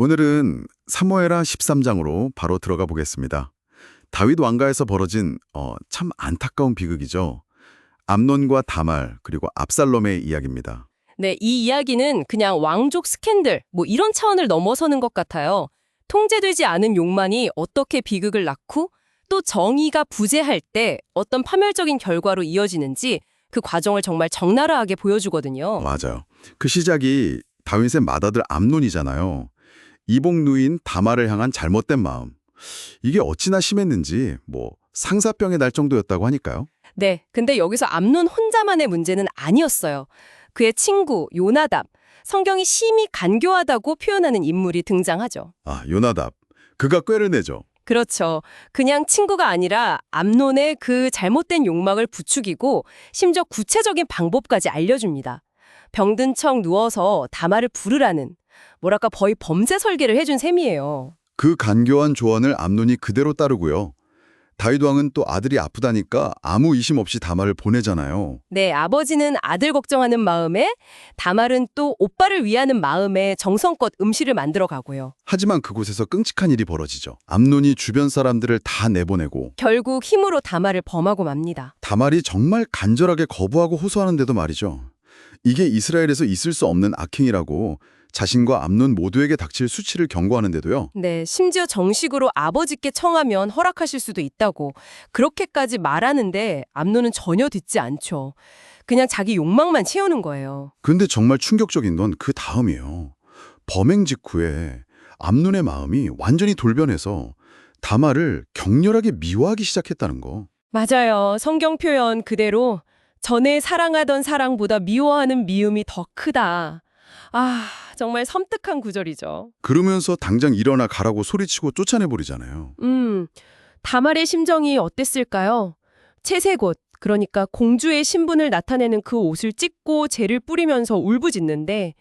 오늘은 사무엘하 13장으로 바로 들어가 보겠습니다. 다윗 왕가에서 벌어진 어, 참 안타까운 비극이죠. 암논과 다말 그리고 압살롬의 이야기입니다. 네, 이 이야기는 그냥 왕족 스캔들, 뭐 이런 차원을 넘어서는 것 같아요. 통제되지 않은 욕망이 어떻게 비극을 낳고 또 정의가 부재할 때 어떤 파멸적인 결과로 이어지는지 그 과정을 정말 적나라하게 보여주거든요. 맞아요. 그 시작이 다윗의 맏아들 암논이잖아요. 이복 누인 다말을 향한 잘못된 마음. 이게 어찌나 심했는지 뭐 상사병에 날 정도였다고 하니까요. 네, 근데 여기서 암논 혼자만의 문제는 아니었어요. 그의 친구 요나답, 성경이 심히 간교하다고 표현하는 인물이 등장하죠. 아, 요나답. 그가 꾀를 내죠. 그렇죠. 그냥 친구가 아니라 암론의 그 잘못된 욕망을 부추기고 심지어 구체적인 방법까지 알려줍니다. 병든 척 누워서 다마를 부르라는 뭐랄까 거의 범죄 설계를 해준 셈이에요. 그 간교한 조언을 암논이 그대로 따르고요. 다윗 왕은 또 아들이 아프다니까 아무 의심 없이 다말을 보내잖아요. 네, 아버지는 아들 걱정하는 마음에 다말은 또 오빠를 위하는 마음에 정성껏 음식을 만들어 가고요. 하지만 그곳에서 끔찍한 일이 벌어지죠. 암논이 주변 사람들을 다 내보내고 결국 힘으로 다말을 범하고 맙니다. 다말이 정말 간절하게 거부하고 호소하는데도 말이죠. 이게 이스라엘에서 있을 수 없는 악행이라고 자신과 암논 모두에게 닥칠 수치를 경고하는데도요. 네, 심지어 정식으로 아버지께 청하면 허락하실 수도 있다고 그렇게까지 말하는데 암노는 전혀 듣지 않죠. 그냥 자기 욕망만 채우는 거예요. 근데 정말 충격적인 건 그 다음이에요. 범행 직후에 암논의 마음이 완전히 돌변해서 다말을 격렬하게 미워하기 시작했다는 거. 맞아요. 성경 표현 그대로 전에 사랑하던 사랑보다 미워하는 미움이 더 크다. 아, 정말 섬뜩한 구절이죠. 그러면서 당장 일어나 가라고 소리치고 쫓아내버리잖아요. 음, 다말의 심정이 어땠을까요? 채색옷, 그러니까 공주의 신분을 나타내는 그 옷을 찢고 재를 뿌리면서 울부짖는데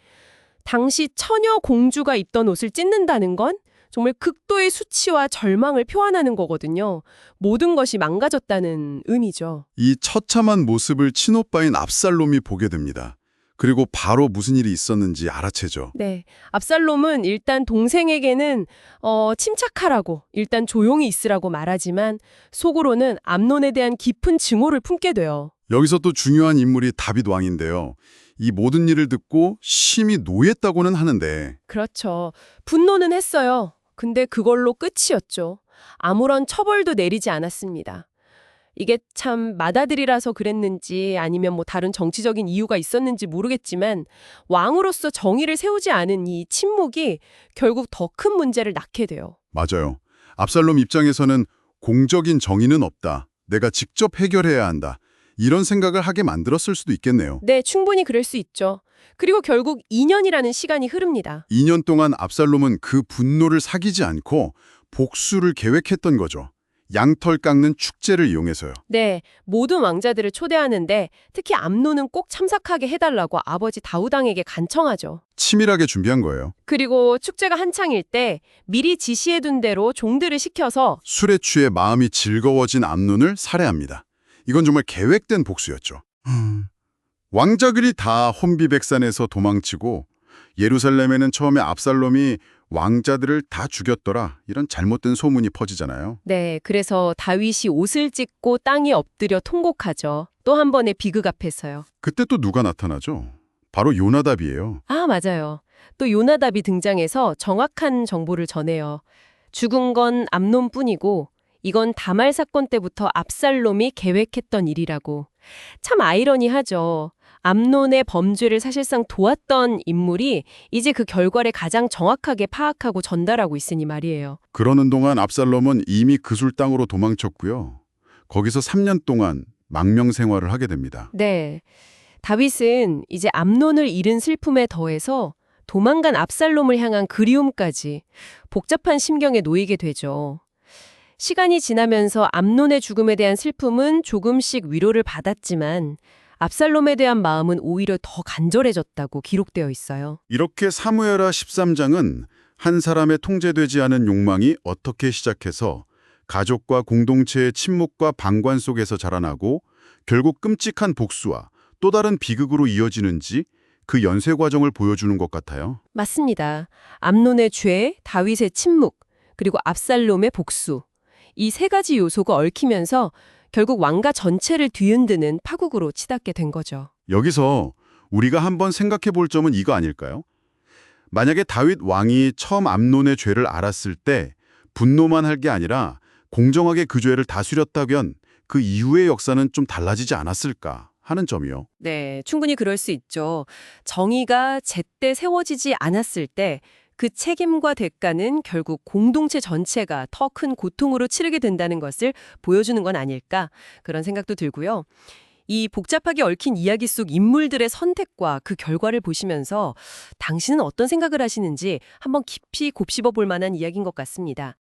당시 처녀 공주가 입던 옷을 찢는다는 건 정말 극도의 수치와 절망을 표현하는 거거든요. 모든 것이 망가졌다는 의미죠. 이 처참한 모습을 친오빠인 압살롬이 보게 됩니다. 그리고 바로 무슨 일이 있었는지 알아채죠. 네. 압살롬은 일단 동생에게는 어, 침착하라고, 일단 조용히 있으라고 말하지만 속으로는 암론에 대한 깊은 증오를 품게 돼요. 여기서 또 중요한 인물이 다윗 왕인데요. 이 모든 일을 듣고 심히 노했다고는 하는데 그렇죠. 분노는 했어요. 근데 그걸로 끝이었죠. 아무런 처벌도 내리지 않았습니다. 이게 참 맏아들이라서 그랬는지 아니면 뭐 다른 정치적인 이유가 있었는지 모르겠지만 왕으로서 정의를 세우지 않은 이 침묵이 결국 더 큰 문제를 낳게 돼요. 맞아요. 압살롬 입장에서는 공적인 정의는 없다. 내가 직접 해결해야 한다. 이런 생각을 하게 만들었을 수도 있겠네요. 네, 충분히 그럴 수 있죠. 그리고 결국 2년이라는 시간이 흐릅니다. 2년 동안 압살롬은 그 분노를 사귀지 않고 복수를 계획했던 거죠. 양털 깎는 축제를 이용해서요. 네, 모든 왕자들을 초대하는데 특히 암노는 꼭 참석하게 해달라고 아버지 다우당에게 간청하죠. 치밀하게 준비한 거예요. 그리고 축제가 한창일 때 미리 지시해둔 대로 종들을 시켜서 술에 취해 마음이 즐거워진 암논을 살해합니다. 이건 정말 계획된 복수였죠. 왕자들이 다 혼비백산에서 도망치고 예루살렘에는 처음에 압살롬이 왕자들을 다 죽였더라 이런 잘못된 소문이 퍼지잖아요. 네, 그래서 다윗이 옷을 찢고 땅에 엎드려 통곡하죠. 또 한 번의 비극 앞에서요. 그때 또 누가 나타나죠? 바로 요나답이에요. 아, 맞아요. 또 요나답이 등장해서 정확한 정보를 전해요. 죽은 건 암론뿐이고 이건 다말 사건 때부터 압살롬이 계획했던 일이라고. 참 아이러니하죠. 암론의 범죄를 사실상 도왔던 인물이 이제 그 결과를 가장 정확하게 파악하고 전달하고 있으니 말이에요. 그러는 동안 압살롬은 이미 그술 땅으로 도망쳤고요. 거기서 3년 동안 망명 생활을 하게 됩니다. 네. 다윗은 이제 암론을 잃은 슬픔에 더해서 도망간 압살롬을 향한 그리움까지 복잡한 심경에 놓이게 되죠. 시간이 지나면서 암론의 죽음에 대한 슬픔은 조금씩 위로를 받았지만 압살롬에 대한 마음은 오히려 더 간절해졌다고 기록되어 있어요. 이렇게 사무엘하 13장은 한 사람의 통제되지 않은 욕망이 어떻게 시작해서 가족과 공동체의 침묵과 방관 속에서 자라나고 결국 끔찍한 복수와 또 다른 비극으로 이어지는지 그 연쇄 과정을 보여주는 것 같아요. 맞습니다. 암논의 죄, 다윗의 침묵, 그리고 압살롬의 복수. 이 세 가지 요소가 얽히면서 결국 왕가 전체를 뒤흔드는 파국으로 치닫게 된 거죠. 여기서 우리가 한번 생각해 볼 점은 이거 아닐까요? 만약에 다윗 왕이 처음 암논의 죄를 알았을 때 분노만 할 게 아니라 공정하게 그 죄를 다스렸다면 그 이후의 역사는 좀 달라지지 않았을까 하는 점이요. 네, 충분히 그럴 수 있죠. 정의가 제때 세워지지 않았을 때 그 책임과 대가는 결국 공동체 전체가 더 큰 고통으로 치르게 된다는 것을 보여주는 건 아닐까 그런 생각도 들고요. 이 복잡하게 얽힌 이야기 속 인물들의 선택과 그 결과를 보시면서 당신은 어떤 생각을 하시는지 한번 깊이 곱씹어 볼 만한 이야기인 것 같습니다.